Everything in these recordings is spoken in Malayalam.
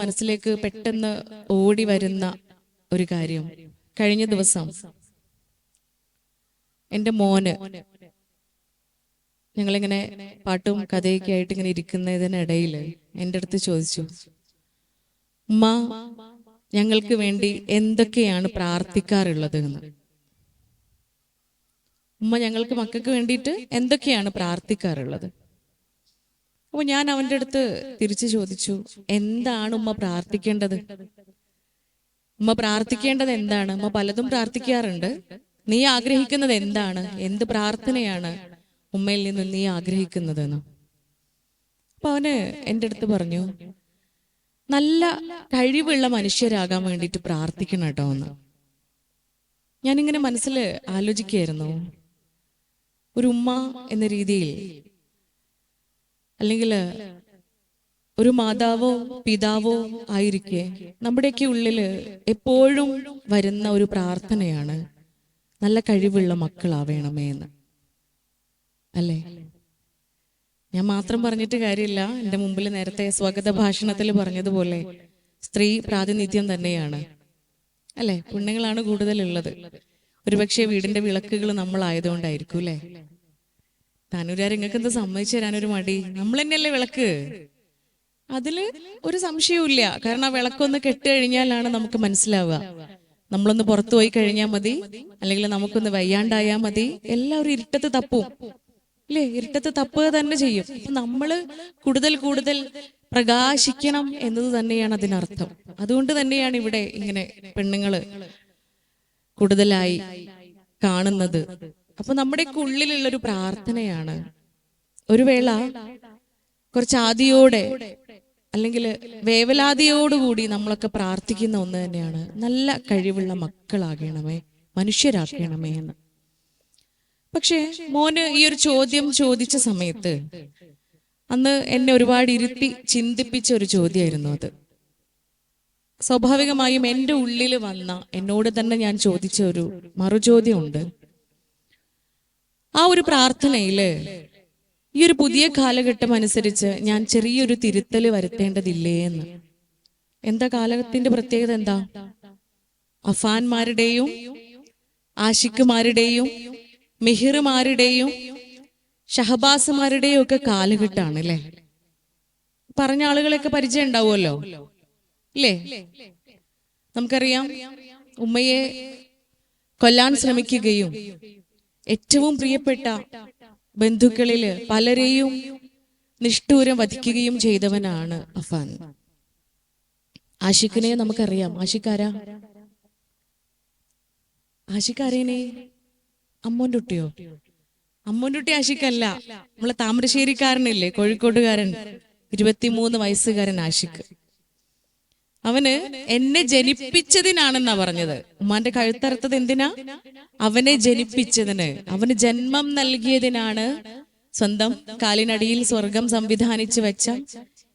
മനസ്സിലേക്ക് പെട്ടെന്ന് ഓടി വരുന്ന ഒരു കാര്യം. കഴിഞ്ഞ ദിവസം എന്റെ മോന് ഞങ്ങളിങ്ങനെ പാട്ടും കഥയൊക്കെ ആയിട്ട് ഇങ്ങനെ ഇരിക്കുന്നതിനിടയിൽ എന്റെ അടുത്ത് ചോദിച്ചു ഉമ്മ ഞങ്ങൾക്ക് വേണ്ടി എന്തൊക്കെയാണ് പ്രാർത്ഥിക്കാറുള്ളത്? എന്ന്. ഉമ്മ ഞങ്ങൾക്ക് മക്കൾക്ക് വേണ്ടിയിട്ട് എന്തൊക്കെയാണ് പ്രാർത്ഥിക്കാറുള്ളത്? അപ്പൊ ഞാൻ അവന്റെ അടുത്ത് തിരിച്ചു ചോദിച്ചു എന്താണ് ഉമ്മ പ്രാർത്ഥിക്കേണ്ടത്? ഉമ്മ പ്രാർത്ഥിക്കേണ്ടത് എന്താണ്? ഉമ്മ പലതും പ്രാർത്ഥിക്കാറുണ്ട്. നീ ആഗ്രഹിക്കുന്നത് എന്താണ്? എന്ത് പ്രാർത്ഥനയാണ് ഉമ്മയിൽ നിന്ന് നീ ആഗ്രഹിക്കുന്നത് എന്ന് അപ്പൊ അവന് എന്റെ അടുത്ത് പറഞ്ഞു നല്ല കഴിവുള്ള മനുഷ്യരാകാൻ വേണ്ടിയിട്ട് പ്രാർത്ഥിക്കണം കേട്ടോ എന്ന്. ഞാനിങ്ങനെ മനസ്സിൽ ആലോചിക്കുകയായിരുന്നു. ഒരു ഉമ്മ എന്ന രീതിയിൽ അല്ലെങ്കിൽ ഒരു മാതാവോ പിതാവോ ആയിരിക്കെ നമ്മുടെയൊക്കെ ഉള്ളിൽ എപ്പോഴും വരുന്ന ഒരു പ്രാർത്ഥനയാണ് നല്ല കഴിവുള്ള മക്കളാവേണമേ എന്ന്. അല്ലേ? ഞാൻ മാത്രം പറഞ്ഞിട്ട് കാര്യമില്ല. എന്റെ മുമ്പിൽ നേരത്തെ സ്വാഗത ഭാഷണത്തിൽ പറഞ്ഞതുപോലെ സ്ത്രീ പ്രാതിനിധ്യം തന്നെയാണ്. അല്ലെ? പുണ്യങ്ങളാണ് കൂടുതലുള്ളത്. ഒരുപക്ഷെ വീടിന്റെ വിളക്കുകൾ നമ്മളായതുകൊണ്ടായിരിക്കും അല്ലേ? താനൂരാർ നിങ്ങൾക്ക് എന്താ സമ്മതിച്ചു തരാനൊരു മടി? നമ്മൾ തന്നെയല്ലേ വിളക്ക്? അതിൽ ഒരു സംശയവും കാരണം ആ വിളക്കൊന്ന് കെട്ടുകഴിഞ്ഞാലാണ് നമുക്ക് മനസ്സിലാവുക. നമ്മളൊന്ന് പുറത്തു പോയി കഴിഞ്ഞാൽ മതി. അല്ലെങ്കിൽ നമുക്കൊന്ന് വയ്യാണ്ടായാൽ മതി. എല്ലാവരും ഇരുട്ടത്ത് തപ്പും. അല്ലേ ഇരുട്ടത്ത് തപ്പുക തന്നെ ചെയ്യും. അപ്പൊ നമ്മൾ കൂടുതൽ കൂടുതൽ പ്രകാശിക്കണം എന്നത് തന്നെയാണ് അതിനർത്ഥം. അതുകൊണ്ട് തന്നെയാണ് ഇവിടെ ഇങ്ങനെ പെണ്ണുങ്ങൾ കൂടുതലായി കാണുന്നത്. അപ്പൊ നമ്മുടെ ഉള്ളിലുള്ള ഒരു പ്രാർത്ഥനയാണ് ഒരു വേള കുറച്ച് ആദിയോടെ അല്ലെങ്കിൽ വേവലാതിയോടുകൂടി നമ്മളൊക്കെ പ്രാർത്ഥിക്കുന്ന ഒന്ന് തന്നെയാണ്. നല്ല കഴിവുള്ള മക്കളാകണമേ മനുഷ്യരാക്കണമേ എന്ന്. പക്ഷേ മോന് ഈ ഒരു ചോദ്യം ചോദിച്ച സമയത്ത് അന്ന് എന്നെ ഒരുപാട് ഇരുത്തി ചിന്തിപ്പിച്ച ഒരു ചോദ്യമായിരുന്നു അത്. സ്വാഭാവികമായും എന്റെ ഉള്ളിൽ വന്ന എന്നോട് തന്നെ ഞാൻ ചോദിച്ച ഒരു മറുചോദ്യമുണ്ട്. ആ ഒരു പ്രാർത്ഥനയിൽ ഈ ഒരു പുതിയ കാലഘട്ടം അനുസരിച്ച് ഞാൻ ചെറിയൊരു തിരുത്തൽ വരുത്തേണ്ടതില്ലേ എന്ന്. എന്താ കാലത്തിന്റെ പ്രത്യേകത എന്താ? അഫാൻമാരുടെയും ആഷിക്കുമാരുടെയും മിഹിറുമാരുടെയും ഷഹബാസുമാരുടെയും ഒക്കെ കാലഘട്ടമാണ് അല്ലേ പറഞ്ഞ ആളുകളൊക്കെ പരിചയം ഉണ്ടാവുമല്ലോ? ഇല്ലേ? നമുക്കറിയാം ഉമ്മയെ കൊല്ലാൻ ശ്രമിക്കുകയും ഏറ്റവും പ്രിയപ്പെട്ട ബന്ധുക്കളിൽ പലരെയും നിഷ്ഠൂരം വധിക്കുകയും ചെയ്തവനാണ് അഫാൻ. ആഷിഖിനെ നമുക്കറിയാം. ആഷിക്കാര ആഷിക്കാരേനെ അമ്മോന്റുട്ടിയോ കുട്ടി ആഷിക്കല്ല നമ്മളെ താമരശ്ശേരിക്കാരനില്ലേ? കോഴിക്കോട്ടുകാരൻ. ഇരുപത്തിമൂന്ന് വയസ്സുകാരൻ ആഷിക്ക് അവന് എന്നെ ജനിപ്പിച്ചതിനാണെന്നാ പറഞ്ഞത്. ഉമ്മാന്റെ കഴുത്തറുത്തത് എന്തിനാ? അവനെ ജനിപ്പിച്ചതിന്. അവന് ജന്മം നൽകിയതിനാണ് സ്വന്തം കാലിനടിയിൽ സ്വർഗം സംവിധാനിച്ചു വെച്ച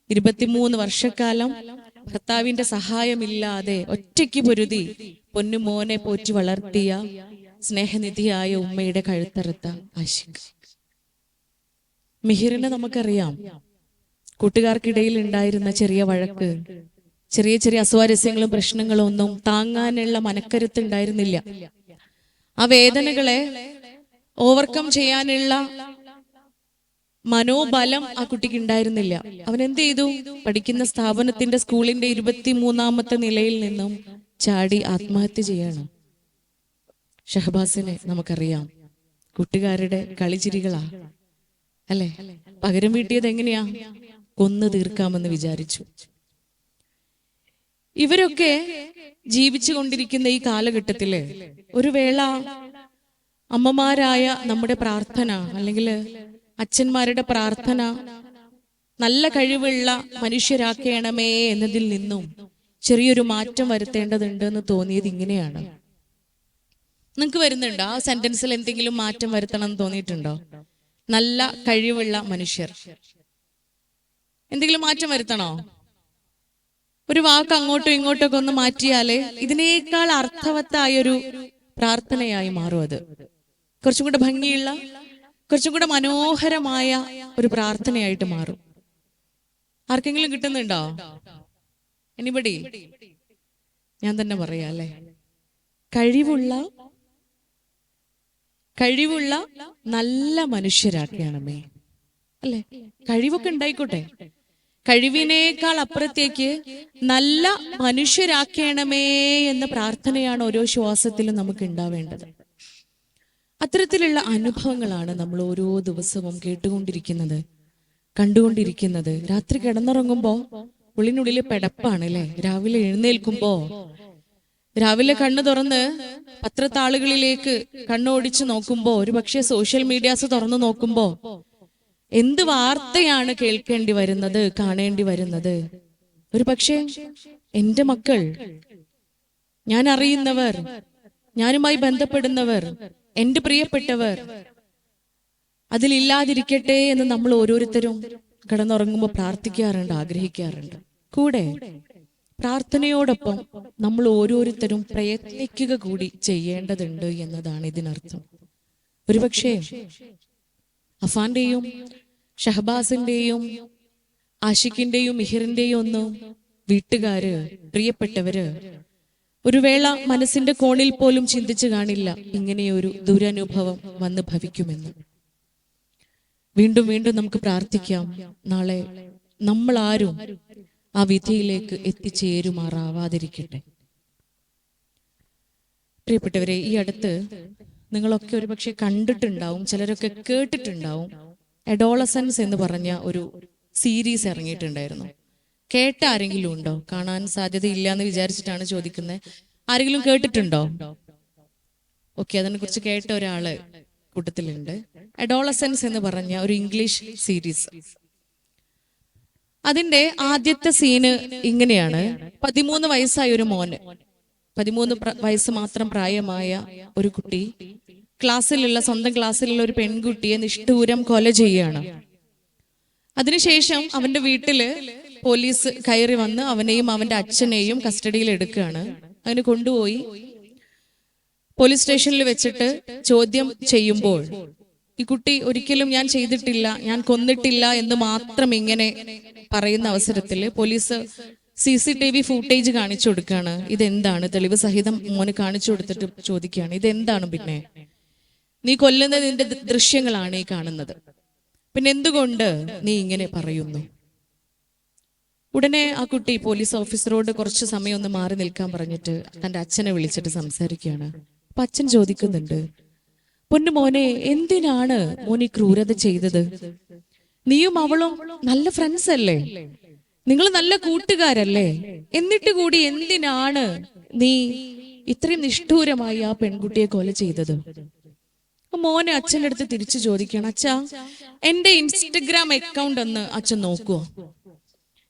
ഇരുപത്തിമൂന്ന് വർഷക്കാലം ഭർത്താവിന്റെ സഹായമില്ലാതെ ഒറ്റയ്ക്ക് പൊരുതി പൊന്നു മോനെ പോറ്റി വളർത്തിയ സ്നേഹനിധിയായ ഉമ്മയുടെ കഴുത്തറുത്ത ആശിക് മിഹിറിനെ നമുക്കറിയാം. കൂട്ടുകാർക്കിടയിൽ ഉണ്ടായിരുന്ന ചെറിയ വഴക്ക് ചെറിയ ചെറിയ അസ്വാരസ്യങ്ങളും പ്രശ്നങ്ങളും ഒന്നും താങ്ങാനുള്ള മനക്കരുത്ത് ഉണ്ടായിരുന്നില്ല. ആ വേദനകളെ ഓവർകം ചെയ്യാനുള്ള മനോബലം ആ കുട്ടിക്ക് ഉണ്ടായിരുന്നില്ല. അവൻ എന്ത് ചെയ്തു? പഠിക്കുന്ന സ്ഥാപനത്തിന്റെ സ്കൂളിന്റെ ഇരുപത്തിമൂന്നാമത്തെ നിലയിൽ നിന്നും ചാടി ആത്മഹത്യ ചെയ്യാണ്. ഷഹബാസിനെ നമുക്കറിയാം. കൂട്ടുകാരുടെ കളിചിരികളാ. അല്ലെ? പകരം വീട്ടിയത് എങ്ങനെയാ? കൊന്നു തീർക്കാമെന്ന് വിചാരിച്ചു. ഇവരൊക്കെ ജീവിച്ചു കൊണ്ടിരിക്കുന്ന ഈ കാലഘട്ടത്തിൽ ഒരു വേള അമ്മമാരായ നമ്മുടെ പ്രാർത്ഥന അല്ലെങ്കിൽ അച്ഛന്മാരുടെ പ്രാർത്ഥന നല്ല കഴിവുള്ള മനുഷ്യരാക്കണമേ എന്നതിൽ നിന്നും ചെറിയൊരു മാറ്റം വരുത്തേണ്ടതുണ്ട് എന്ന് തോന്നിയത് ഇങ്ങനെയാണ്. നിങ്ങൾക്ക് വരുന്നുണ്ടോ? ആ സെന്റൻസിൽ എന്തെങ്കിലും മാറ്റം വരുത്തണം എന്ന് തോന്നിയിട്ടുണ്ടോ? നല്ല കഴിവുള്ള മനുഷ്യർ. എന്തെങ്കിലും മാറ്റം വരുത്തണോ? ഒരു വാക്ക് അങ്ങോട്ടും ഇങ്ങോട്ടൊക്കെ ഒന്ന് മാറ്റിയാലേ ഇതിനേക്കാൾ അർത്ഥവത്തായ ഒരു പ്രാർത്ഥനയായി മാറും അത്. കുറച്ചും കൂടെ ഭംഗിയുള്ള കുറച്ചും കൂടെ മനോഹരമായ ഒരു പ്രാർത്ഥനയായിട്ട് മാറും. ആർക്കെങ്കിലും കിട്ടുന്നുണ്ടോ? എനിബടി ഞാൻ തന്നെ പറയാം അല്ലേ? കഴിവുള്ള കഴിവുള്ള നല്ല മനുഷ്യരാക്കുകയാണമ്മേ അല്ലെ? കഴിവൊക്കെ ഉണ്ടായിക്കോട്ടെ. കഴിവിനേക്കാൾ അപ്പുറത്തേക്ക് നല്ല മനുഷ്യരാക്കണമേ എന്ന പ്രാർത്ഥനയാണ് ഓരോ ശ്വാസത്തിലും നമുക്ക് ഉണ്ടാവേണ്ടത്. അത്തരത്തിലുള്ള അനുഭവങ്ങളാണ് നമ്മൾ ഓരോ ദിവസവും കേട്ടുകൊണ്ടിരിക്കുന്നത് കണ്ടുകൊണ്ടിരിക്കുന്നത്. രാത്രി കിടന്നുറങ്ങുമ്പോൾ ഉള്ളിനുള്ളിൽ പെടപ്പാണ് അല്ലേ? രാവിലെ എഴുന്നേൽക്കുമ്പോ രാവിലെ കണ്ണു തുറന്ന് പത്രത്താളുകളിലേക്ക് കണ്ണോടിച്ച് നോക്കുമ്പോ ഒരുപക്ഷെ സോഷ്യൽ മീഡിയാസ് തുറന്നു നോക്കുമ്പോ എന്ത് വാർത്തയാണ് കേൾക്കേണ്ടി വരുന്നത് കാണേണ്ടി വരുന്നത്? ഒരു പക്ഷേ എന്റെ മക്കൾ ഞാൻ അറിയുന്നവർ ഞാനുമായി ബന്ധപ്പെടുന്നവർ എന്റെ പ്രിയപ്പെട്ടവർ അതിലില്ലാതിരിക്കട്ടെ എന്ന് നമ്മൾ ഓരോരുത്തരും കിടന്നുറങ്ങുമ്പോൾ പ്രാർത്ഥിക്കാറുണ്ട് ആഗ്രഹിക്കാറുണ്ട്. കൂടെ പ്രാർത്ഥനയോടൊപ്പം നമ്മൾ ഓരോരുത്തരും പ്രയത്നിക്കുക കൂടി ചെയ്യേണ്ടതുണ്ട് എന്നതാണ് ഇതിനർത്ഥം. ഒരുപക്ഷെ അഫാന്റെയും ഷഹബാസിന്റെയും ആഷിഖിന്റെയും മിഹിറിന്റെയും ഒന്നും വീട്ടുകാര് പ്രിയപ്പെട്ടവര് ഒരു വേള മനസ്സിന്റെ കോണിൽ പോലും ചിന്തിച്ചു കാണില്ല ഇങ്ങനെയൊരു ദുരനുഭവം വന്ന് ഭവിക്കുമെന്ന്. വീണ്ടും വീണ്ടും നമുക്ക് പ്രാർത്ഥിക്കാം. നാളെ നമ്മൾ ആരും ആ വിധിയിലേക്ക് എത്തിച്ചേരുമാറാവാതിരിക്കട്ടെ. പ്രിയപ്പെട്ടവരെ ഈ അടുത്ത് നിങ്ങളൊക്കെ ഒരുപക്ഷെ കണ്ടിട്ടുണ്ടാവും ചിലരൊക്കെ കേട്ടിട്ടുണ്ടാവും. എഡോളസൻസ് എന്ന് പറഞ്ഞ ഒരു സീരീസ് ഇറങ്ങിയിട്ടുണ്ടായിരുന്നു. കേട്ട ആരെങ്കിലും ഉണ്ടോ? കാണാൻ സാധ്യതയില്ല എന്ന് വിചാരിച്ചിട്ടാണ് ചോദിക്കുന്നത് ആരെങ്കിലും കേട്ടിട്ടുണ്ടോ? ഓക്കെ അതിനെ കുറിച്ച് കേട്ട ഒരാൾ കൂട്ടത്തിലുണ്ട്. എഡോളസൻസ് എന്ന് പറഞ്ഞ ഒരു ഇംഗ്ലീഷ് സീരീസ് അതിന്റെ ആദ്യത്തെ സീന് ഇങ്ങനെയാണ്. പതിമൂന്ന് വയസ്സായ ഒരു മോന്. പതിമൂന്ന് വയസ്സ് മാത്രം പ്രായമായ ഒരു കുട്ടി ക്ലാസ്സിലുള്ള സ്വന്തം ക്ലാസ്സിലുള്ള ഒരു പെൺകുട്ടിയെ നിഷ്ഠൂരം കൊല ചെയ്യുകയാണ് അതിനുശേഷം അവന്റെ വീട്ടിൽ പോലീസ് കയറി വന്ന് അവനെയും അവന്റെ അച്ഛനെയും കസ്റ്റഡിയിൽ എടുക്കുകയാണ്. അങ്ങനെ കൊണ്ടുപോയി പോലീസ് സ്റ്റേഷനിൽ വെച്ചിട്ട് ചോദ്യം ചെയ്യുമ്പോൾ ഈ കുട്ടി ഒരിക്കലും ഞാൻ ചെയ്തിട്ടില്ല ഞാൻ കൊന്നിട്ടില്ല എന്ന് മാത്രം ഇങ്ങനെ പറയുന്ന അവസരത്തിൽ police C C T V footage കാണിച്ചു കൊടുക്കുകയാണ് ഇതെന്താണ്? തെളിവ് സഹിതം മോന് കാണിച്ചു കൊടുത്തിട്ട് ചോദിക്കുകയാണ്. ഇതെന്താണ് പിന്നെ? നീ കൊല്ലുന്നതിന്റെ ദൃശ്യങ്ങളാണ് ഈ കാണുന്നത്. പിന്നെ എന്തുകൊണ്ട് നീ ഇങ്ങനെ പറയുന്നു? ഉടനെ ആ കുട്ടി പോലീസ് ഓഫീസറോട് കുറച്ച് സമയം ഒന്ന് മാറി നിൽക്കാൻ പറഞ്ഞിട്ട് തന്റെ അച്ഛനെ വിളിച്ചിട്ട് സംസാരിക്കുകയാണ്. അപ്പൊ അച്ഛൻ ചോദിക്കുന്നുണ്ട് പൊന്നു മോനെ എന്തിനാണ് മോനി ക്രൂരത ചെയ്തത്? നീയും അവളും നല്ല ഫ്രണ്ട്സ് അല്ലേ? നിങ്ങൾ നല്ല കൂട്ടുകാരല്ലേ? എന്നിട്ട് കൂടി എന്തിനാണ് നീ ഇത്രയും നിഷ്ഠൂരമായി ആ പെൺകുട്ടിയെ കൊല ചെയ്തത്? മോനെ അച്ഛന്റെ അടുത്ത് തിരിച്ചു ചോദിക്കണം അച്ഛാ എന്റെ ഇൻസ്റ്റഗ്രാം അക്കൗണ്ട് ഒന്ന് അച്ഛൻ നോക്കുവോ?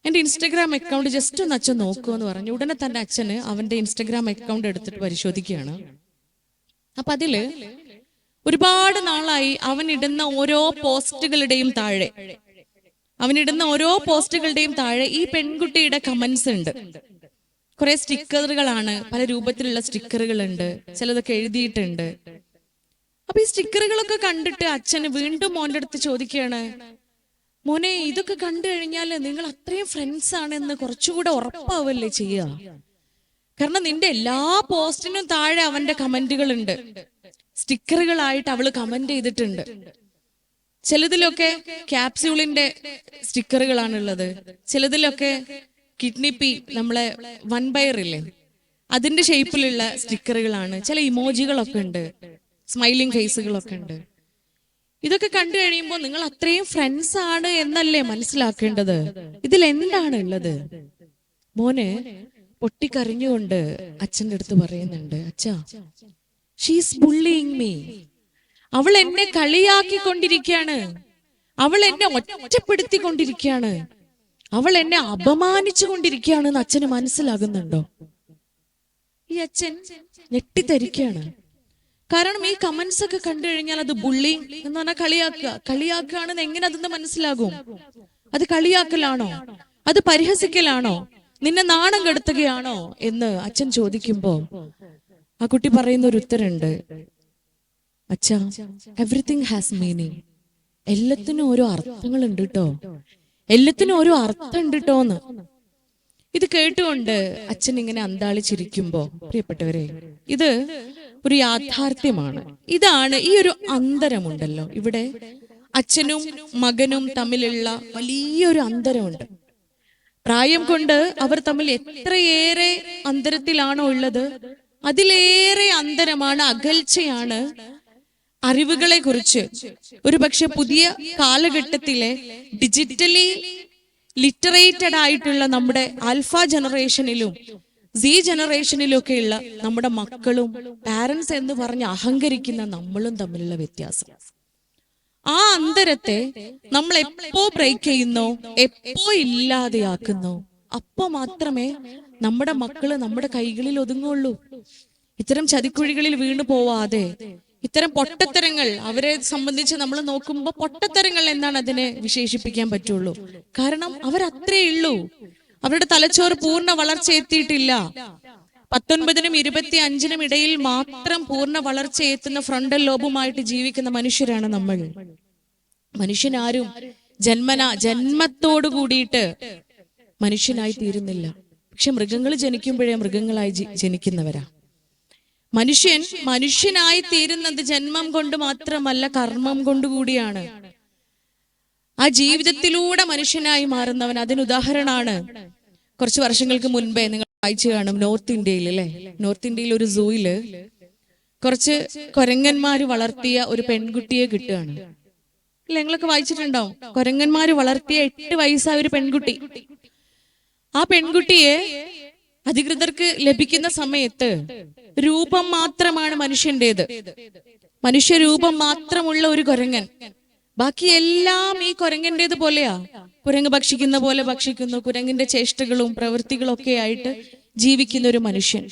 എന്റെ ഇൻസ്റ്റഗ്രാം അക്കൗണ്ട് ജസ്റ്റ് ഒന്ന് അച്ഛൻ നോക്കുമോ എന്ന് പറഞ്ഞു. ഉടനെ തന്നെ അച്ഛന് അവന്റെ ഇൻസ്റ്റഗ്രാം അക്കൗണ്ട് എടുത്തിട്ട് പരിശോധിക്കുകയാണ്. അപ്പൊ അതിൽ ഒരുപാട് നാളായി അവൻ ഇടുന്ന ഓരോ പോസ്റ്റുകളുടെയും താഴെ അവനിടുന്ന ഓരോ പോസ്റ്റുകളുടെയും താഴെ ഈ പെൺകുട്ടിയുടെ കമന്റ്സ് ഉണ്ട്. കുറെ സ്റ്റിക്കറുകളാണ് പല രൂപത്തിലുള്ള സ്റ്റിക്കറുകൾ ഉണ്ട് ചിലതൊക്കെ എഴുതിയിട്ടുണ്ട്. അപ്പൊ ഈ സ്റ്റിക്കറുകളൊക്കെ കണ്ടിട്ട് അച്ഛന് വീണ്ടും മോന്റെ അടുത്ത് ചോദിക്കുകയാണ് മോനെ ഇതൊക്കെ കണ്ടു കഴിഞ്ഞാൽ നിങ്ങൾ അത്രയും ഫ്രണ്ട്സ് ആണെന്ന് കുറച്ചുകൂടെ ഉറപ്പാവല്ലേ ചെയ്യുക? കാരണം നിന്റെ എല്ലാ പോസ്റ്റിനും താഴെ അവന്റെ കമന്റുകൾ ഉണ്ട് സ്റ്റിക്കറുകളായിട്ട് അവൾ കമന്റ് ചെയ്തിട്ടുണ്ട്. ചിലതിലൊക്കെ ക്യാപ്സ്യൂളിന്റെ സ്റ്റിക്കറുകളാണുള്ളത് ചിലതിലൊക്കെ കിഡ്നി പി നമ്മളെ വൻപയർ ഇല്ലേ? അതിന്റെ ഷേപ്പിലുള്ള സ്റ്റിക്കറുകളാണ് ചില ഇമോജികളൊക്കെ ഉണ്ട്. സ്മൈലിംഗ് ഫേസുകളൊക്കെ ഉണ്ട്. ഇതൊക്കെ കണ്ടു കഴിയുമ്പോൾ നിങ്ങൾ അത്രയും ഫ്രണ്ട്സ് ആണ് എന്നല്ലേ മനസ്സിലാക്കേണ്ടത്? ഇതിൽ എന്താണ് ഉള്ളത്? മോന് പൊട്ടിക്കരഞ്ഞുകൊണ്ട് അച്ഛന്റെ അടുത്ത് പറയുന്നുണ്ട് അച്ഛാ ഷീസ് ബുള്ളിങ് മീ അവൾ എന്നെ കളിയാക്കിക്കൊണ്ടിരിക്കുകയാണ്. അവൾ എന്നെ ഒറ്റപ്പെടുത്തിക്കൊണ്ടിരിക്കുകയാണ്. അവൾ എന്നെ അപമാനിച്ചു കൊണ്ടിരിക്കുകയാണ് എന്ന് അച്ഛന് മനസ്സിലാകുന്നുണ്ടോ? ഈ അച്ഛൻ ഞെട്ടിത്തരിക്കുകയാണ്. കാരണം ഈ കമന്റ്സ് ഒക്കെ കണ്ടു കഴിഞ്ഞാൽ അത് ബുള്ളിങ് എന്ന് പറഞ്ഞാൽ കളിയാക്കുക. കളിയാക്കുകയാണെന്ന് എങ്ങനെ അതെന്ന് മനസ്സിലാകും? അത് കളിയാക്കലാണോ? അത് പരിഹസിക്കലാണോ? നിന്നെ നാണം കെടുത്തുകയാണോ? എന്ന് അച്ഛൻ ചോദിക്കുമ്പോ ആ കുട്ടി പറയുന്ന ഒരു ഉത്തരണ്ട് അച്ഛാ എവറിത്തിങ് ഹാസ് മീനിങ് എല്ലാത്തിനും ഓരോ അർത്ഥങ്ങളുണ്ട് കേട്ടോ എല്ലാത്തിനും ഓരോ അർത്ഥം ഉണ്ട് കേട്ടോന്ന് ഇത് കേട്ടുകൊണ്ട് അച്ഛൻ ഇങ്ങനെ അന്താളിച്ചിരിക്കുമ്പോ പ്രിയപ്പെട്ടവരെ ഇത് ഒരു യാഥാർത്ഥ്യമാണ്. ഇതാണ് ഈ ഒരു അന്തരമുണ്ടല്ലോ. ഇവിടെ അച്ഛനും മകനും തമ്മിലുള്ള വലിയൊരു അന്തരമുണ്ട്. പ്രായം കൊണ്ട് അവർ തമ്മിൽ എത്രയേറെ അന്തരത്തിലാണോ ഉള്ളത് അതിലേറെ അന്തരമാണ് അകൽച്ചയാണ് അറിവുകളെ കുറിച്ച് ഒരു പക്ഷെ പുതിയ കാലഘട്ടത്തിലെ ഡിജിറ്റലി ലിറ്ററേറ്റഡ് ആയിട്ടുള്ള നമ്മുടെ ആൽഫ ജനറേഷനിലും സി ജനറേഷനിലും ഒക്കെയുള്ള നമ്മുടെ മക്കളും പാരൻസ് എന്ന് പറഞ്ഞ് അഹങ്കരിക്കുന്ന നമ്മളും തമ്മിലുള്ള വ്യത്യാസം. ആ അന്തരത്തെ നമ്മൾ എപ്പോ ബ്രേക്ക് ചെയ്യുന്നോ എപ്പോ ഇല്ലാതെയാക്കുന്നോ അപ്പോ മാത്രമേ നമ്മുടെ മക്കൾ നമ്മുടെ കൈകളിൽ ഒതുങ്ങുള്ളൂ. ഇത്തരം ചതിക്കുഴികളിൽ വീണു പോവാതെ ഇത്തരം പൊട്ടത്തരങ്ങൾ അവരെ സംബന്ധിച്ച് നമ്മൾ നോക്കുമ്പോൾ പൊട്ടത്തരങ്ങൾ എന്നാണ് അതിനെ വിശേഷിപ്പിക്കാൻ പറ്റുള്ളൂ. കാരണം അവരത്രേ ഉള്ളൂ. അവരുടെ തലച്ചോറ് പൂർണ വളർച്ച എത്തിയിട്ടില്ല. പത്തൊൻപതിനും ഇരുപത്തി അഞ്ചിനും ഇടയിൽ മാത്രം പൂർണ വളർച്ച എത്തുന്ന ഫ്രണ്ടൽ ലോബുമായിട്ട് ജീവിക്കുന്ന മനുഷ്യരാണ് നമ്മൾ. മനുഷ്യനാരും ജന്മന ജന്മത്തോടു കൂടിയിട്ട് മനുഷ്യനായി തീരുന്നില്ല. പക്ഷെ മൃഗങ്ങൾ ജനിക്കുമ്പോഴേ മൃഗങ്ങളായി ജനിക്കുന്നവരാ. മനുഷ്യൻ മനുഷ്യനായി തീരുന്നത് ജന്മം കൊണ്ട് മാത്രമല്ല കർമ്മം കൊണ്ടുകൂടിയാണ് ആ ജീവിതത്തിലൂടെ മനുഷ്യനായി മാറുന്നവൻ അതിന് ഉദാഹരണമാണ് കുറച്ച് വർഷങ്ങൾക്ക് മുൻപേ നിങ്ങൾ വായിച്ചു കാണും നോർത്ത് ഇന്ത്യയിൽ അല്ലെ? നോർത്ത് ഇന്ത്യയിൽ ഒരു സൂയിൽ കുറച്ച് കൊരങ്ങന്മാര് വളർത്തിയ ഒരു പെൺകുട്ടിയെ കിട്ടുകയാണ്. അല്ലെ നിങ്ങളൊക്കെ വായിച്ചിട്ടുണ്ടാവും. കൊരങ്ങന്മാര് വളർത്തിയ എട്ട് വയസ്സായ ഒരു പെൺകുട്ടി. ആ പെൺകുട്ടിയെ അധികൃതർക്ക് ലഭിക്കുന്ന സമയത്ത് രൂപം മാത്രമാണ് മനുഷ്യന്റേത് മനുഷ്യരൂപം മാത്രമുള്ള ഒരു കുരങ്ങൻ. ബാക്കി എല്ലാം ഈ കൊരങ്ങന്റേത് പോലെയാ. കുരങ്ങ് ഭക്ഷിക്കുന്ന പോലെ ഭക്ഷിക്കുന്നു. കുരങ്ങിന്റെ ചേഷ്ടകളും പ്രവൃത്തികളും ഒക്കെ ആയിട്ട് ജീവിക്കുന്ന ഒരു മനുഷ്യൻ.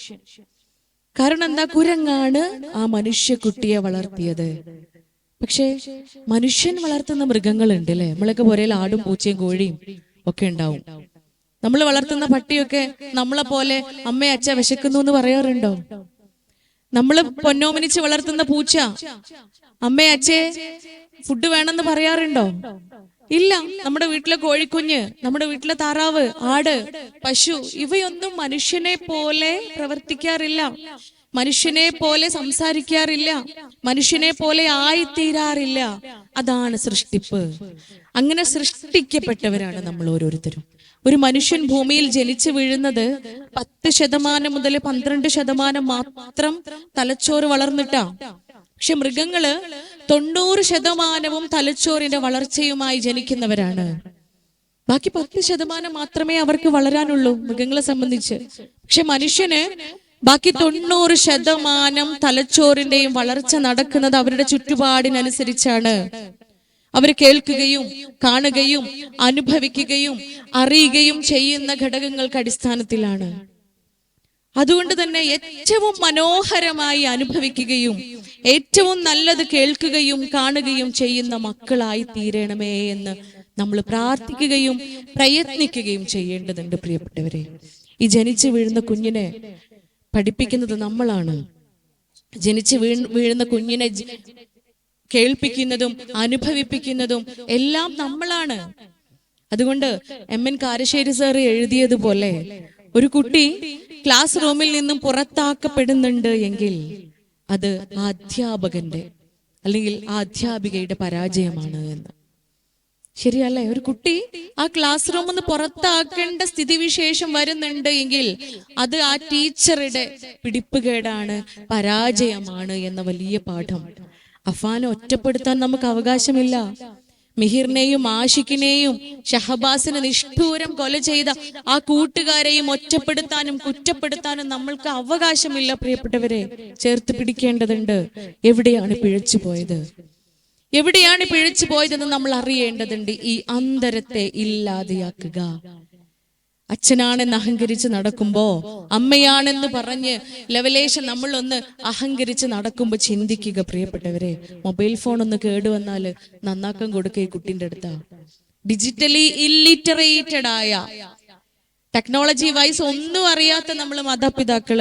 കാരണം എന്താ? കുരങ്ങാണ് ആ മനുഷ്യക്കുട്ടിയെ വളർത്തിയത്. പക്ഷേ മനുഷ്യൻ വളർത്തുന്ന മൃഗങ്ങളുണ്ട് അല്ലെ നമ്മളൊക്കെ പുരയിൽ ആടും പൂച്ചയും കോഴിയും ഒക്കെ ഉണ്ടാവും. നമ്മൾ വളർത്തുന്ന പട്ടിയൊക്കെ നമ്മളെ പോലെ അമ്മ അച്ഛ വിശക്കുന്നു എന്ന് പറയാറുണ്ടോ? നമ്മൾ പൊന്നോമിനിച്ച് വളർത്തുന്ന പൂച്ച അമ്മേ അച്ഛേ ഫുഡ് വേണമെന്ന് പറയാറുണ്ടോ? ഇല്ല. നമ്മുടെ വീട്ടിലെ കോഴിക്കുഞ്ഞ് നമ്മുടെ വീട്ടിലെ താറാവ് ആട് പശു ഇവയൊന്നും മനുഷ്യനെ പോലെ പ്രവർത്തിക്കാറില്ല. മനുഷ്യനെ പോലെ സംസാരിക്കാറില്ല. മനുഷ്യനെ പോലെ ആയിത്തീരാറില്ല. അതാണ് സൃഷ്ടിപ്പ്. അങ്ങനെ സൃഷ്ടിക്കപ്പെട്ടവരാണ് നമ്മൾ ഓരോരുത്തരും. ഒരു മനുഷ്യൻ ഭൂമിയിൽ ജനിച്ചു വീഴുന്നത് പത്ത് ശതമാനം മുതൽ പന്ത്രണ്ട് ശതമാനം മാത്രം തലച്ചോറ് വളർന്നിട്ടാ. പക്ഷെ മൃഗങ്ങൾ തൊണ്ണൂറ് ശതമാനവും തലച്ചോറിന്റെ വളർച്ചയുമായി ജനിക്കുന്നവരാണ്. ബാക്കി പത്ത് ശതമാനം മാത്രമേ അവർക്ക് വളരാനുള്ളൂ മൃഗങ്ങളെ സംബന്ധിച്ച്. പക്ഷെ മനുഷ്യന് ബാക്കി തൊണ്ണൂറ് ശതമാനം തലച്ചോറിന്റെയും വളർച്ച നടക്കുന്നത് അവരുടെ ചുറ്റുപാടിനനുസരിച്ചാണ്. അവർ കേൾക്കുകയും കാണുകയും അനുഭവിക്കുകയും അറിയുകയും ചെയ്യുന്ന ഘടകങ്ങൾക്ക് അടിസ്ഥാനത്തിലാണ്. അതുകൊണ്ട് തന്നെ ഏറ്റവും മനോഹരമായി അനുഭവിക്കുകയും ഏറ്റവും നല്ലത് കേൾക്കുകയും കാണുകയും ചെയ്യുന്ന മക്കളായി തീരണമേ എന്ന് നമ്മൾ പ്രാർത്ഥിക്കുകയും പ്രയത്നിക്കുകയും ചെയ്യേണ്ടതുണ്ട് പ്രിയപ്പെട്ടവരെ. ഈ ജനിച്ചു വീഴുന്ന കുഞ്ഞിനെ പഠിപ്പിക്കുന്നത് നമ്മളാണ്. ജനിച്ചു വീഴുന്ന കുഞ്ഞിനെ കേൾപ്പിക്കുന്നതും അനുഭവിപ്പിക്കുന്നതും എല്ലാം നമ്മളാണ്. അതുകൊണ്ട് എം എൻ കാരശ്ശേരി സാർ എഴുതിയതുപോലെ ഒരു കുട്ടി ക്ലാസ് റൂമിൽ നിന്നും പുറത്താക്കപ്പെടുന്നുണ്ട് എങ്കിൽ അത് അധ്യാപകന്റെ അല്ലെങ്കിൽ അധ്യാപികയുടെ പരാജയമാണ് എന്ന്. ശരിയല്ലേ? ഒരു കുട്ടി ആ ക്ലാസ് റൂമിൽ നിന്ന് പുറത്താക്കേണ്ട സ്ഥിതിവിശേഷം വരുന്നുണ്ട് എങ്കിൽ അത് ആ ടീച്ചറുടെ പിടിപ്പുകേടാണ് പരാജയമാണ് എന്ന വലിയ പാഠം അഫാനെ ഒറ്റപ്പെടുത്താൻ നമുക്ക് അവകാശമില്ല. മിഹിറിനെയും ആഷിഖിനെയും ഷഹബാസിനെ നിഷ്ഠൂരം കൊല ചെയ്ത ആ കൂട്ടുകാരെയും ഒറ്റപ്പെടുത്താനും കുറ്റപ്പെടുത്താനും നമ്മൾക്ക് അവകാശമില്ല പ്രിയപ്പെട്ടവരെ. ചേർത്ത് പിടിക്കേണ്ടതുണ്ട്. എവിടെയാണ് പിഴച്ചു പോയത്? എവിടെയാണ് പിഴച്ചു പോയതെന്ന് നമ്മൾ അറിയേണ്ടതുണ്ട്. ഈ അന്തരത്തെ ഇല്ലാതെയാക്കുക. അച്ഛനാണെന്ന് അഹങ്കരിച്ച് നടക്കുമ്പോ അമ്മയാണെന്ന് പറഞ്ഞ് ലെവലേഷൻ നമ്മൾ ഒന്ന് അഹങ്കരിച്ച് നടക്കുമ്പോ ചിന്തിക്കുക പ്രിയപ്പെട്ടവരെ. മൊബൈൽ ഫോൺ ഒന്ന് കേടുവന്നാൽ നന്നാക്കം കൊടുക്കുക ഈ കുട്ടിന്റെ അടുത്താ. ഡിജിറ്റലി ഇല്ലിറ്ററേറ്റഡ് ആയ. ടെക്നോളജി വൈസ് ഒന്നും അറിയാത്ത നമ്മൾ മാതാപിതാക്കൾ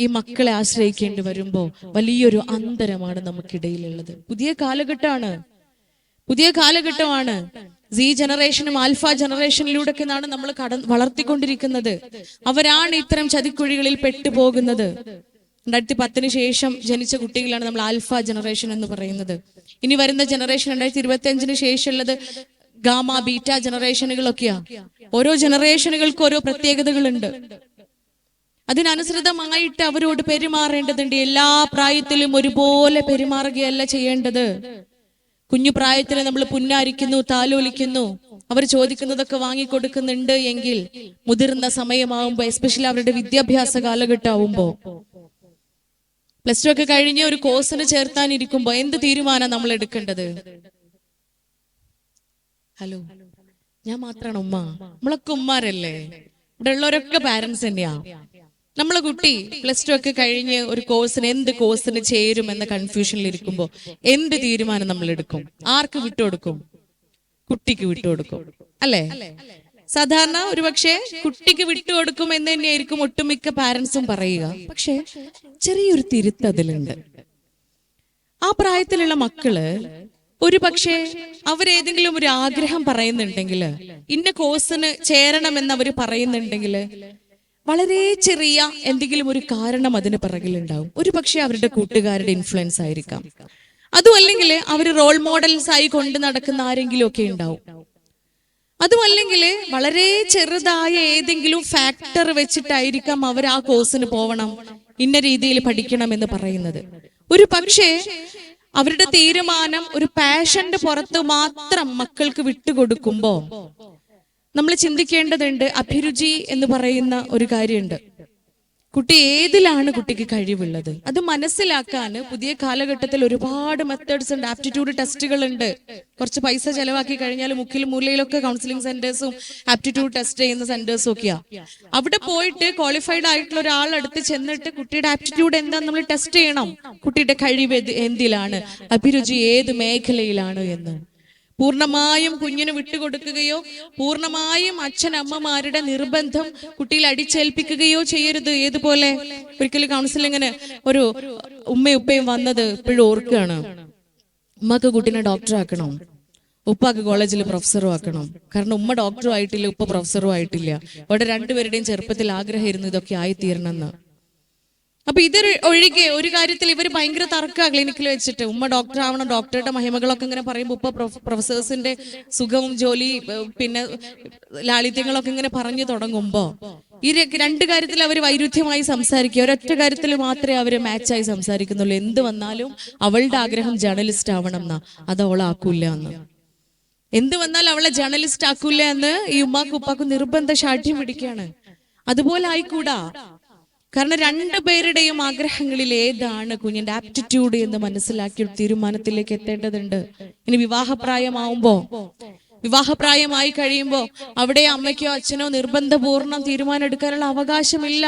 ഈ മക്കളെ ആശ്രയിക്കേണ്ടി വരുമ്പോ വലിയൊരു അന്തരമാണ് നമുക്കിടയിലുള്ളത്. പുതിയ കാലഘട്ടമാണ്. പുതിയ കാലഘട്ടമാണ്. സി ജനറേഷനും ആൽഫ ജനറേഷനിലൂടെയൊക്കെയാണ് നമ്മൾ കട വളർത്തിക്കൊണ്ടിരിക്കുന്നത്. അവരാണ് ഇത്തരം ചതിക്കുഴികളിൽ പെട്ടുപോകുന്നത്. രണ്ടായിരത്തി പത്തിന് ശേഷം ജനിച്ച കുട്ടികളാണ് നമ്മൾ ആൽഫ ജനറേഷൻ എന്ന് പറയുന്നത്. ഇനി വരുന്ന ജനറേഷൻ രണ്ടായിരത്തി ഇരുപത്തി അഞ്ചിന് ശേഷമുള്ളത് ഗാമ ബീറ്റ ജനറേഷനുകളൊക്കെയാ ഓരോ ജനറേഷനുകൾക്ക് ഓരോ പ്രത്യേകതകളുണ്ട്. അതിനനുസൃതമായിട്ട് അവരോട് പെരുമാറേണ്ടതുണ്ട്. എല്ലാ പ്രായത്തിലും ഒരുപോലെ പെരുമാറുകയല്ല ചെയ്യേണ്ടത്. കുഞ്ഞു പ്രായത്തിൽ നമ്മൾ പുന്നാരിക്കുന്നു താലോലിക്കുന്നു. അവർ ചോദിക്കുന്നതൊക്കെ വാങ്ങിക്കൊടുക്കുന്നുണ്ട് എങ്കിൽ മുതിർന്ന സമയമാവുമ്പോ എസ്പെഷ്യലി അവരുടെ വിദ്യാഭ്യാസ കാലഘട്ടമാവുമ്പോ. പ്ലസ് ടു ഒക്കെ കഴിഞ്ഞ് ഒരു കോഴ്സിന് ചേർത്താനിരിക്കുമ്പോ എന്ത് തീരുമാനം നമ്മൾ എടുക്കേണ്ടത്? ഹലോ ഞാൻ മാത്രമാണ് ഉമ്മ. നമ്മളൊക്കെ ഉമ്മാരല്ലേ? ഇവിടെ ഉള്ളവരൊക്കെ പാരന്റ്സ് തന്നെയാ. നമ്മളെ കുട്ടി പ്ലസ് ടു ഒക്കെ കഴിഞ്ഞ് ഒരു കോഴ്സിന് എന്ത് കോഴ്സിന് ചേരും എന്ന കൺഫ്യൂഷനിൽ ഇരിക്കുമ്പോൾ എന്ത് തീരുമാനം നമ്മൾ എടുക്കും? ആർക്ക് വിട്ടുകൊടുക്കും കുട്ടിക്ക് വിട്ടുകൊടുക്കും അല്ലേ? സാധാരണ ഒരുപക്ഷെ കുട്ടിക്ക് വിട്ടുകൊടുക്കും എന്ന് തന്നെയായിരിക്കും ഒട്ടുമിക്ക പാരന്റ്സും പറയുക. പക്ഷെ ചെറിയൊരു തിരുത്ത് അതിലുണ്ട്. ആ പ്രായത്തിലുള്ള മക്കൾ ഒരു പക്ഷേ അവരേതെങ്കിലും ഒരു ആഗ്രഹം പറയുന്നുണ്ടെങ്കിൽ ഇന്ന കോഴ്സിന് ചേരണമെന്ന് അവർ പറയുന്നുണ്ടെങ്കിൽ വളരെ ചെറിയ എന്തെങ്കിലും ഒരു കാരണം അതിന് പിറകിലുണ്ടാവും. ഒരു പക്ഷേ അവരുടെ കൂട്ടുകാരുടെ ഇൻഫ്ലുവൻസ് ആയിരിക്കാം. അതും അല്ലെങ്കിൽ അവർ റോൾ മോഡൽസ് ആയി കൊണ്ട് നടക്കുന്ന ആരെങ്കിലും ഒക്കെ ഉണ്ടാവും. അതും അല്ലെങ്കിൽ വളരെ ചെറുതായ ഏതെങ്കിലും ഫാക്ടർ വെച്ചിട്ടായിരിക്കാം അവർ ആ കോഴ്സിന് പോവണം ഇന്ന രീതിയിൽ പഠിക്കണം എന്ന് പറയുന്നത്. ഒരു പക്ഷേ അവരുടെ തീരുമാനം ഒരു പാഷന്റെ പുറത്ത് മാത്രം മക്കൾക്ക് വിട്ടുകൊടുക്കുമ്പോ നമ്മൾ ചിന്തിക്കേണ്ടതുണ്ട് അഭിരുചി എന്ന് പറയുന്ന ഒരു കാര്യമുണ്ട്. കുട്ടി ഏതിലാണ് കുട്ടിക്ക് കഴിവുള്ളത്? അത് മനസ്സിലാക്കാൻ പുതിയ കാലഘട്ടത്തിൽ ഒരുപാട് മെത്തേഡ്സ് ഉണ്ട് ആപ്റ്റിറ്റ്യൂഡ് ടെസ്റ്റുകൾ ഉണ്ട് കുറച്ച് പൈസ ചെലവാക്കി കഴിഞ്ഞാൽ മുക്കിലും മൂലയിലൊക്കെ കൗൺസിലിംഗ് സെന്റേഴ്സും ആപ്റ്റിറ്റ്യൂഡ് ടെസ്റ്റ് ചെയ്യുന്ന സെന്റേഴ്സും ഒക്കെയാ. അവിടെ പോയിട്ട് ക്വാളിഫൈഡ് ആയിട്ടുള്ള ഒരാളടുത്ത് ചെന്നിട്ട് കുട്ടിയുടെ ആപ്റ്റിറ്റ്യൂഡ് എന്താന്ന് നമ്മൾ ടെസ്റ്റ് ചെയ്യണം. കുട്ടിയുടെ കഴിവ് എന്തിലാണ്? അഭിരുചി ഏത് മേഖലയിലാണ് എന്ന്. പൂർണമായും കുഞ്ഞിന് വിട്ടുകൊടുക്കുകയോ പൂർണമായും അച്ഛനമ്മമാരുടെ നിർബന്ധം കുട്ടിയിൽ അടിച്ചേൽപ്പിക്കുകയോ ചെയ്യരുത്. ഏതുപോലെ? ഒരിക്കലും കൗൺസിലിങ്ങിന് ഒരു ഉമ്മയും ഉപ്പയും വന്നത് ഇപ്പോഴും ഓർക്കുകയാണ്. ഉമ്മക്ക് കുട്ടീനെ ഡോക്ടറാക്കണം ഉപ്പാക്ക് കോളേജിൽ പ്രൊഫസറും ആക്കണം. കാരണം ഉമ്മ ഡോക്ടറും ആയിട്ടില്ല ഉപ്പ പ്രൊഫസറും ആയിട്ടില്ല. അവിടെ രണ്ടുപേരുടെയും ചെറുപ്പത്തിൽ ആഗ്രഹമായിരുന്നു ഇതൊക്കെ ആയിത്തീരണമെന്ന്. അപ്പൊ ഇത് ഒഴികെ ഒരു കാര്യത്തിൽ ഇവർ ഭയങ്കര തർക്ക ക്ലിനിക്കിൽ വെച്ചിട്ട്. ഉമ്മ ഡോക്ടർ ആവണം ഡോക്ടറുടെ മഹിമകളൊക്കെ ഇങ്ങനെ പറയുമ്പോൾ ഉപ്പ പ്രൊഫസേഴ്സിന്റെ സുഖവും ജോലി പിന്നെ ലാളിത്യങ്ങളൊക്കെ ഇങ്ങനെ പറഞ്ഞു തുടങ്ങുമ്പോ ഈ രണ്ട് കാര്യത്തിൽ അവർ വൈരുദ്ധ്യമായി സംസാരിക്കുക ഒരൊറ്റ കാര്യത്തിൽ മാത്രമേ അവർ മാച്ചായി സംസാരിക്കുന്നുള്ളൂ. എന്ത് വന്നാലും അവളുടെ ആഗ്രഹം ജേർണലിസ്റ്റ് ആവണം എന്നാ. അത് അവളാക്കൂല എന്ന്. എന്ത് വന്നാലും അവളെ ജേർണലിസ്റ്റ് ആക്കൂല എന്ന് ഈ ഉമ്മാക്കും ഉപ്പാക്കും നിർബന്ധ ശാഠ്യം പിടിക്കുകയാണ് അതുപോലെ ആയിക്കൂടാ. കാരണം രണ്ടുപേരുടെയും ആഗ്രഹങ്ങളിൽ ഏതാണ് കുഞ്ഞിന്റെ ആപ്റ്റിറ്റ്യൂഡ് എന്ന് മനസ്സിലാക്കി തീരുമാനത്തിലേക്ക് എത്തേണ്ടതുണ്ട്? ഇനി വിവാഹപ്രായമാവുമ്പോ വിവാഹപ്രായമായി കഴിയുമ്പോ അവിടെ അമ്മയ്ക്കോ അച്ഛനോ നിർബന്ധപൂർണം തീരുമാനം എടുക്കാനുള്ള അവകാശമില്ല.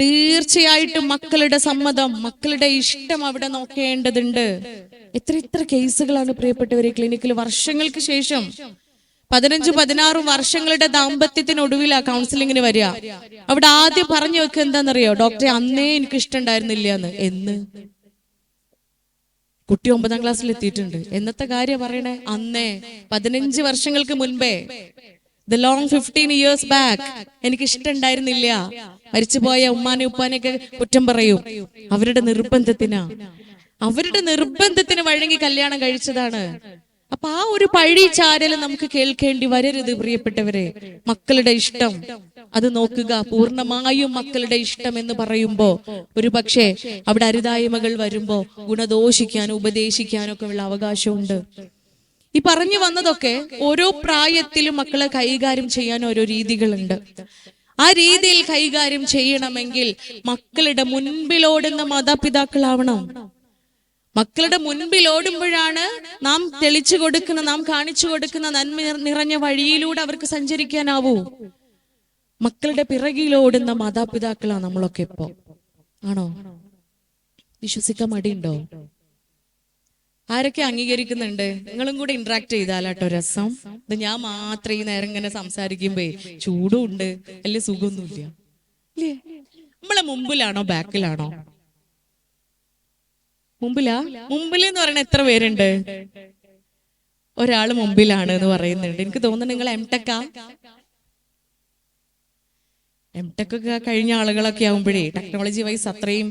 തീർച്ചയായിട്ടും മക്കളുടെ സമ്മതം മക്കളുടെ ഇഷ്ടം അവിടെ നോക്കേണ്ടതുണ്ട്. എത്ര എത്ര കേസുകളാണ് പ്രിയപ്പെട്ടവരെ ക്ലിനിക്കിൽ വർഷങ്ങൾക്ക് ശേഷം പതിനഞ്ച് പതിനാറ് വർഷങ്ങളുടെ ദാമ്പത്യത്തിനൊടുവിലാ കൗൺസിലിങ്ങിന് വരിക. അവിടെ ആദ്യം പറഞ്ഞു വെക്കുക എന്താണെന്നറിയോ? ഡോക്ടറെ അന്നേ എനിക്ക് ഇഷ്ടമുണ്ടായിരുന്നില്ല എന്ന്. എന്ന് കുട്ടി ഒമ്പതാം ക്ലാസ്സിൽ എത്തിയിട്ടുണ്ട്. എന്നത്തെ കാര്യം പറയണേ? അന്നേ പതിനഞ്ച് വർഷങ്ങൾക്ക് മുൻപേ the long fifteen years back എനിക്ക് ഇഷ്ടമുണ്ടായിരുന്നില്ല. മരിച്ചുപോയ ഉമ്മാനെ ഉപ്പാനെയൊക്കെ കുറ്റം പറയും. അവരുടെ നിർബന്ധത്തിനാ. അവരുടെ നിർബന്ധത്തിന് വഴങ്ങി കല്യാണം കഴിച്ചതാണ്. അപ്പൊ ആ ഒരു പഴി ചാരൽ നമുക്ക് കേൾക്കേണ്ടി വരരുത് പ്രിയപ്പെട്ടവരെ. മക്കളുടെ ഇഷ്ടം. അത് നോക്കുക പൂർണമായും മക്കളുടെ ഇഷ്ടം എന്ന് പറയുമ്പോ ഒരു പക്ഷേ അവിടെ അരുതായ്മകൾ വരുമ്പോ ഗുണദോഷിക്കാനും ഉപദേശിക്കാനും ഒക്കെ ഉള്ള അവകാശമുണ്ട്. ഈ പറഞ്ഞു വന്നതൊക്കെ ഓരോ പ്രായത്തിലും മക്കളെ കൈകാര്യം ചെയ്യാൻ ഓരോ രീതികളുണ്ട്. ആ രീതിയിൽ കൈകാര്യം ചെയ്യണമെങ്കിൽ മക്കളുടെ മുൻപിലോടുന്ന മാതാപിതാക്കളാവണം. മക്കളുടെ മുൻപിൽ ഓടുമ്പോഴാണ് നാം തെളിച്ചു കൊടുക്കുന്ന നാം കാണിച്ചു കൊടുക്കുന്ന നന്മ നിറഞ്ഞ വഴിയിലൂടെ അവർക്ക് സഞ്ചരിക്കാനാവൂ. മക്കളുടെ പിറകിലോടുന്ന മാതാപിതാക്കളാണ് നമ്മളൊക്കെ ഇപ്പോ. ആണോ? വിശ്വസിക്കാൻ മടിയുണ്ടോ? ആരൊക്കെ അംഗീകരിക്കുന്നുണ്ട്? നിങ്ങളും കൂടെ ഇന്ററാക്ട് ചെയ്താലാട്ടോ രസം. ഇത് ഞാൻ മാത്രം ഈ നേരം ഇങ്ങനെ സംസാരിക്കുമ്പോ ചൂടും ഉണ്ട്. അല്ലെ സുഖമൊന്നുമില്ല. നമ്മളെ മുമ്പിലാണോ ബാക്കിലാണോ? മുമ്പിലാ? മുമ്പിൽ എന്ന് പറയുന്ന എത്ര പേരുണ്ട്? ഒരാൾ മുമ്പിലാണ് എന്ന് പറയുന്നുണ്ട്. എനിക്ക് തോന്നുന്നു നിങ്ങൾ എം ടെക്കാ എം ടെക് ഒക്കെ കഴിഞ്ഞ ആളുകളൊക്കെ ആവുമ്പോഴേ ടെക്നോളജി വൈസ് അത്രയും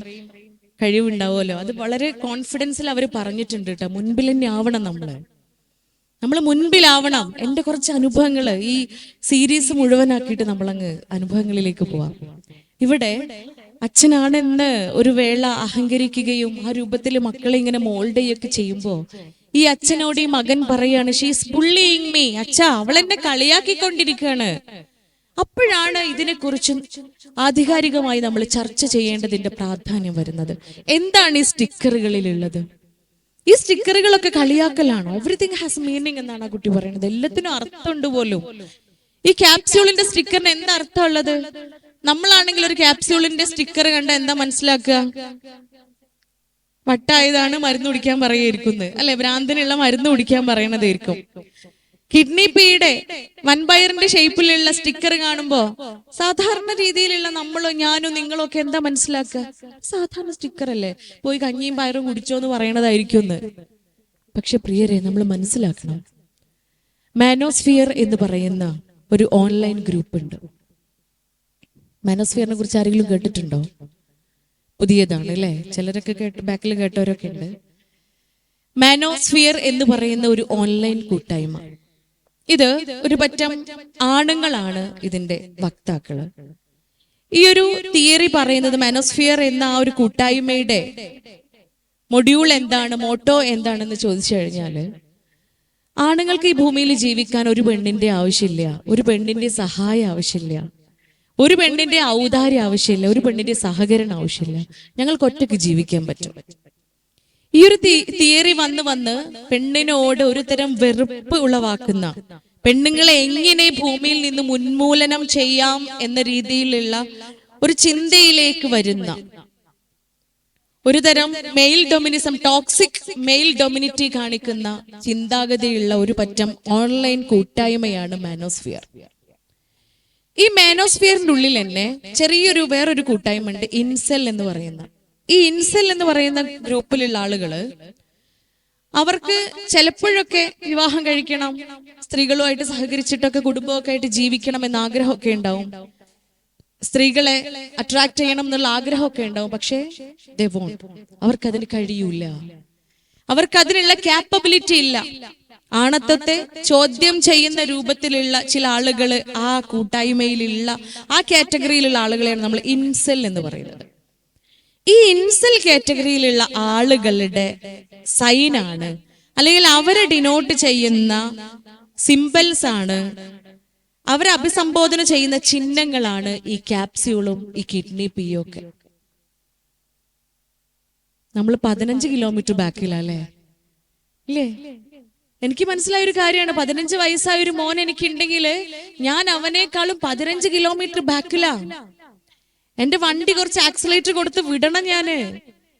കഴിവുണ്ടാവുമല്ലോ. അത് വളരെ കോൺഫിഡൻസിൽ അവർ പറഞ്ഞിട്ടുണ്ട് കേട്ടോ. മുൻപിൽ തന്നെ ആവണം നമ്മൾ. നമ്മൾ മുൻപിലാവണം. എന്റെ കുറച്ച് അനുഭവങ്ങൾ ഈ സീരീസ് മുഴുവനാക്കിയിട്ട് നമ്മളങ്ങ് അനുഭവങ്ങളിലേക്ക് പോവാം. ഇവിടെ അച്ഛനാണെന്ന് ഒരു വേള അഹങ്കരിക്കുകയും ആ രൂപത്തിൽ മക്കളെ ഇങ്ങനെ മോൾഡ് ചെയ്യുകയൊക്കെ ചെയ്യുമ്പോ ഈ അച്ഛനോട് ഈ മകൻ പറയാണ് ഷീസ് ബുള്ളിയിങ് മീ അച്ഛ അവൾ എന്നെ കളിയാക്കിക്കൊണ്ടിരിക്കുകയാണ്. അപ്പോഴാണ് ഇതിനെക്കുറിച്ച് ആധികാരികമായി നമ്മൾ ചർച്ച ചെയ്യേണ്ടതിന്റെ പ്രാധാന്യം വരുന്നത്. എന്താണ് ഈ സ്റ്റിക്കറുകളിലുള്ളത്? ഈ സ്റ്റിക്കറുകളൊക്കെ കളിയാക്കലാണോ? എവറിഥിങ് ഹാസ് മീനിങ് എന്നാണ് ആ കുട്ടി പറയുന്നത്. എല്ലാത്തിനും അർത്ഥമുണ്ട് പോലും. ഈ ക്യാപ്സ്യൂളിന്റെ സ്റ്റിക്കറിന് എന്താ അർത്ഥമുള്ളത്? നമ്മളാണെങ്കിൽ ഒരു ക്യാപ്സ്യൂളിന്റെ സ്റ്റിക്കർ കണ്ട എന്താ മനസ്സിലാക്കുക? വട്ടായതാണ് മരുന്ന് കുടിക്കാൻ പറയുന്നത് അല്ലെ? ഭ്രാന്തിനുള്ള മരുന്ന് കുടിക്കാൻ പറയണതായിരിക്കും. കിഡ്നി പീയുടെ വൻപയറിന്റെ ഷേപ്പിലുള്ള സ്റ്റിക്കർ കാണുമ്പോ സാധാരണ രീതിയിലുള്ള നമ്മളോ ഞാനോ നിങ്ങളോ ഒക്കെ എന്താ മനസ്സിലാക്കുക? സാധാരണ സ്റ്റിക്കർ അല്ലേ? പോയി കഞ്ഞിയും പയറും കുടിച്ചോ എന്ന് പറയണതായിരിക്കും എന്ന്. പക്ഷെ പ്രിയരെ നമ്മൾ മനസ്സിലാക്കണം. മാനോസ്ഫിയർ എന്ന് പറയുന്ന ഒരു ഓൺലൈൻ ഗ്രൂപ്പ് ഉണ്ട്. മാനോസ്ഫിയറിനെ കുറിച്ച് ആരെങ്കിലും കേട്ടിട്ടുണ്ടോ? പുതിയതാണ് അല്ലേ? ചിലരൊക്കെ കേട്ട് ബാക്കിൽ കേട്ടവരൊക്കെ ഉണ്ട്. മാനോസ്ഫിയർ എന്ന് പറയുന്ന ഒരു ഓൺലൈൻ കൂട്ടായ്മ. ഇത് ഒരു പറ്റം ആണുങ്ങളാണ് ഇതിന്റെ വക്താക്കൾ. ഈ ഒരു തിയറി പറയുന്നത് മാനോസ്ഫിയർ എന്ന ആ ഒരു കൂട്ടായ്മയുടെ മൊഡ്യൂൾ എന്താണ് മോട്ടോ എന്താണെന്ന് ചോദിച്ചു കഴിഞ്ഞാൽ ആണുങ്ങൾക്ക് ഈ ഭൂമിയിൽ ജീവിക്കാൻ ഒരു പെണ്ണിന്റെ ആവശ്യമില്ല ഒരു പെണ്ണിന്റെ സഹായം ആവശ്യമില്ല. ഒരു പെണ്ണിന്റെ ഔദാര്യം ആവശ്യമില്ല ഒരു പെണ്ണിന്റെ സഹകരണം ആവശ്യമില്ല. ഞങ്ങൾക്ക് ഒറ്റയ്ക്ക് ജീവിക്കാൻ പറ്റും. ഈ ഒരു തിയറി വന്ന് വന്ന് പെണ്ണിനോട് ഒരു തരം വെറുപ്പ് ഉളവാക്കുന്ന പെണ്ണുങ്ങളെ എങ്ങനെ ഭൂമിയിൽ നിന്ന് ഉന്മൂലനം ചെയ്യാം എന്ന രീതിയിലുള്ള ഒരു ചിന്തയിലേക്ക് വരുന്ന ഒരു തരം male dominism toxic male dominity കാണിക്കുന്ന ചിന്താഗതിയുള്ള ഒരു പറ്റം ഓൺലൈൻ കൂട്ടായ്മയാണ് മാനോസ്ഫിയർ ഈ മാനോസ്ഫിയറിന്റെ ഉള്ളിൽ തന്നെ ചെറിയൊരു വേറൊരു കൂട്ടായ്മ ഉണ്ട് ഇൻസെൽ എന്ന് പറയുന്ന. ഈ ഇൻസെൽ എന്ന് പറയുന്ന ഗ്രൂപ്പിലുള്ള ആളുകൾ അവർക്ക് ചിലപ്പോഴൊക്കെ വിവാഹം കഴിക്കണം സ്ത്രീകളുമായിട്ട് സഹകരിച്ചിട്ടൊക്കെ കുടുംബമൊക്കെ ആയിട്ട് ജീവിക്കണം എന്ന ആഗ്രഹമൊക്കെ ഉണ്ടാവും. സ്ത്രീകളെ അട്രാക്ട് ചെയ്യണം എന്നുള്ള ആഗ്രഹമൊക്കെ ഉണ്ടാവും. പക്ഷേ ദേ വോണ്ട് അവർക്ക് അതിന് കഴിയൂല. അവർക്ക് അതിനുള്ള കാപ്പബിലിറ്റി ഇല്ല. ആണത്തത്തെ ചോദ്യം ചെയ്യുന്ന രൂപത്തിലുള്ള ചില ആളുകൾ ആ കൂട്ടായ്മയിലുള്ള ആ കാറ്റഗറിയിലുള്ള ആളുകളെയാണ് നമ്മൾ ഇൻസെൽ എന്ന് പറയുന്നത്. ഈ ഇൻസെൽ കാറ്റഗറിയിലുള്ള ആളുകളുടെ സൈനാണ് അല്ലെങ്കിൽ അവരെ ഡിനോട്ട് ചെയ്യുന്ന സിംബൽസ് ആണ് അവരെ അഭിസംബോധന ചെയ്യുന്ന ചിഹ്നങ്ങളാണ് ഈ ക്യാപ്സ്യൂളും ഈ കിഡ്നി പിയും ഒക്കെ. നമ്മൾ പതിനഞ്ച് കിലോമീറ്റർ ബാക്കിലല്ലേ? ഇല്ലേ? എനിക്ക് മനസ്സിലായ ഒരു കാര്യമാണ്. പതിനഞ്ച് വയസ്സായ ഒരു മോൻ എനിക്കുണ്ടെങ്കിൽ ഞാൻ അവനേക്കാളും പതിനഞ്ച് കിലോമീറ്റർ ബാക്കിലാ. എന്റെ വണ്ടി കുറച്ച് ആക്സിലേറ്റർ കൊടുത്ത് വിടണം ഞാൻ.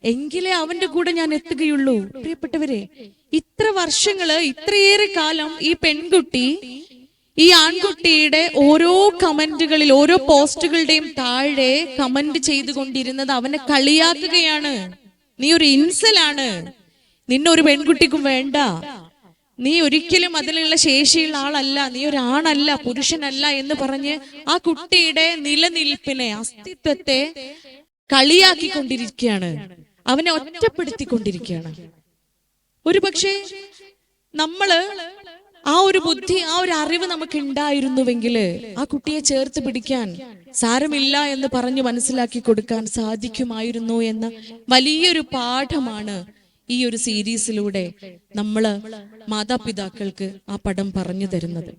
എങ്കിലേ അവന്റെ കൂടെ ഞാൻ എത്തുകയുള്ളൂ. പ്രിയപ്പെട്ടവരെ ഇത്ര വർഷങ്ങൾ ഇത്രയേറെ കാലം ഈ പെൺകുട്ടി ഈ ആൺകുട്ടിയുടെ ഓരോ കമന്റുകളിൽ ഓരോ പോസ്റ്റുകളുടെയും താഴെ കമന്റ് ചെയ്തുകൊണ്ടിരുന്നത് അവനെ കളിയാക്കുകയാണ്. നീ ഒരു ഇൻസലാണ്. നിന്നൊരു പെൺകുട്ടിക്കും വേണ്ട. നീ ഒരിക്കലും അതിലുള്ള ശേഷിയുള്ള ആളല്ല നീ ഒരാണല്ല പുരുഷനല്ല എന്ന് പറഞ്ഞ് ആ കുട്ടിയുടെ നിലനിൽപ്പിനെ അസ്തിത്വത്തെ കളിയാക്കിക്കൊണ്ടിരിക്കുകയാണ്. അവനെ ഒറ്റപ്പെടുത്തിക്കൊണ്ടിരിക്കുകയാണ്. ഒരു പക്ഷേ നമ്മൾ ആ ഒരു ബുദ്ധി ആ ഒരു അറിവ് നമുക്ക് ഉണ്ടായിരുന്നുവെങ്കിൽ ആ കുട്ടിയെ ചേർത്ത് പിടിക്കാൻ സാരമില്ല എന്ന് പറഞ്ഞു മനസ്സിലാക്കി കൊടുക്കാൻ സാധിക്കുമായിരുന്നു എന്ന വലിയൊരു പാഠമാണ് ഈ ഒരു സീരീസിലൂടെ നമ്മൾ മാതാപിതാക്കൾക്ക് ആ പടം പറഞ്ഞു തരുന്നത്.